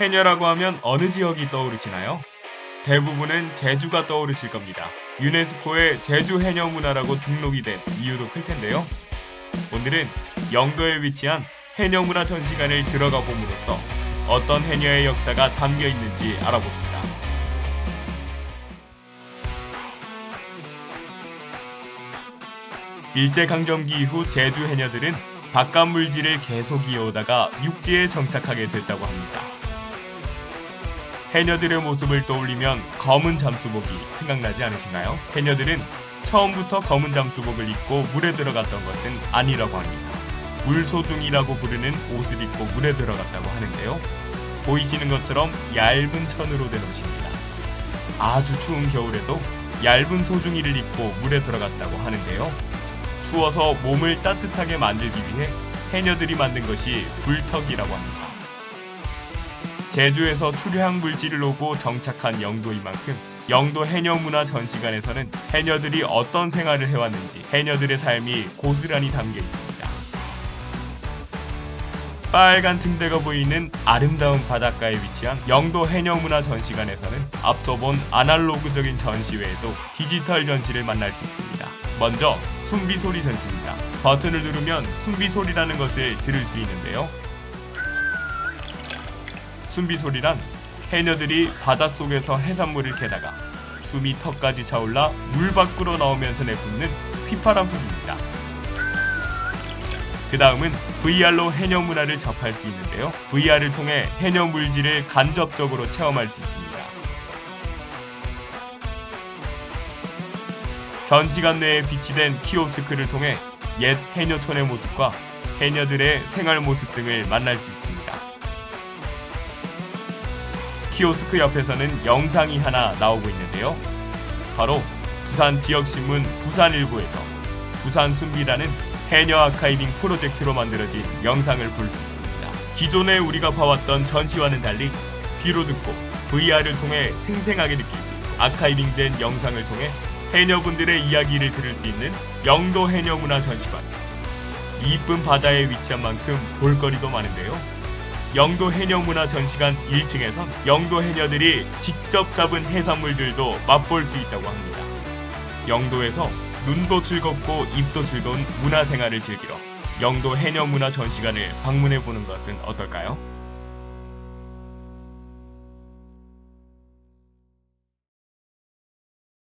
해녀라고 하면 어느 지역이 떠오르시나요? 대부분은 제주가 떠오르실 겁니다. 유네스코의 제주 해녀 문화라고 등록이 된 이유도 클 텐데요. 오늘은 영도에 위치한 해녀 문화 전시관을 들어가 봄으로써 어떤 해녀의 역사가 담겨 있는지 알아봅시다. 일제강점기 이후 제주 해녀들은 바깥 물질을 계속 이어오다가 육지에 정착하게 됐다고 합니다. 해녀들의 모습을 떠올리면 검은 잠수복이 생각나지 않으신가요? 해녀들은 처음부터 검은 잠수복을 입고 물에 들어갔던 것은 아니라고 합니다. 물소중이라고 부르는 옷을 입고 물에 들어갔다고 하는데요. 보이시는 것처럼 얇은 천으로 된 옷입니다. 아주 추운 겨울에도 얇은 소중이를 입고 물에 들어갔다고 하는데요. 추워서 몸을 따뜻하게 만들기 위해 해녀들이 만든 것이 불턱이라고 합니다. 제주에서 출향 물질을 오고 정착한 영도인 만큼 영도 해녀 문화 전시관에서는 해녀들이 어떤 생활을 해왔는지 해녀들의 삶이 고스란히 담겨 있습니다. 빨간 등대가 보이는 아름다운 바닷가에 위치한 영도 해녀 문화 전시관에서는 앞서 본 아날로그적인 전시 외에도 디지털 전시를 만날 수 있습니다. 먼저 숨비소리 전시입니다. 버튼을 누르면 숨비소리라는 것을 들을 수 있는데요. 숨비소리란 해녀들이 바닷속에서 해산물을 캐다가 숨이 턱까지 차올라 물 밖으로 나오면서 내뿜는 휘파람 소리입니다. 그 다음은 VR로 해녀 문화를 접할 수 있는데요. VR을 통해 해녀 물질을 간접적으로 체험할 수 있습니다. 전시관 내에 비치된 키오스크를 통해 옛 해녀촌의 모습과 해녀들의 생활 모습 등을 만날 수 있습니다. 키오스크 옆에서는 영상이 하나 나오고 있는데요. 바로 부산 지역신문 부산일보에서 부산 순비라는 해녀 아카이빙 프로젝트로 만들어진 영상을 볼 수 있습니다. 기존에 우리가 봐왔던 전시와는 달리 귀로 듣고 VR을 통해 생생하게 느낄 수 있고 아카이빙된 영상을 통해 해녀분들의 이야기를 들을 수 있는 영도 해녀 문화 전시관. 이쁜 바다에 위치한 만큼 볼거리도 많은데요. 영도 해녀 문화 전시관 1층에선 영도 해녀들이 직접 잡은 해산물들도 맛볼 수 있다고 합니다. 영도에서 눈도 즐겁고 입도 즐거운 문화 생활을 즐기러 영도 해녀 문화 전시관을 방문해 보는 것은 어떨까요?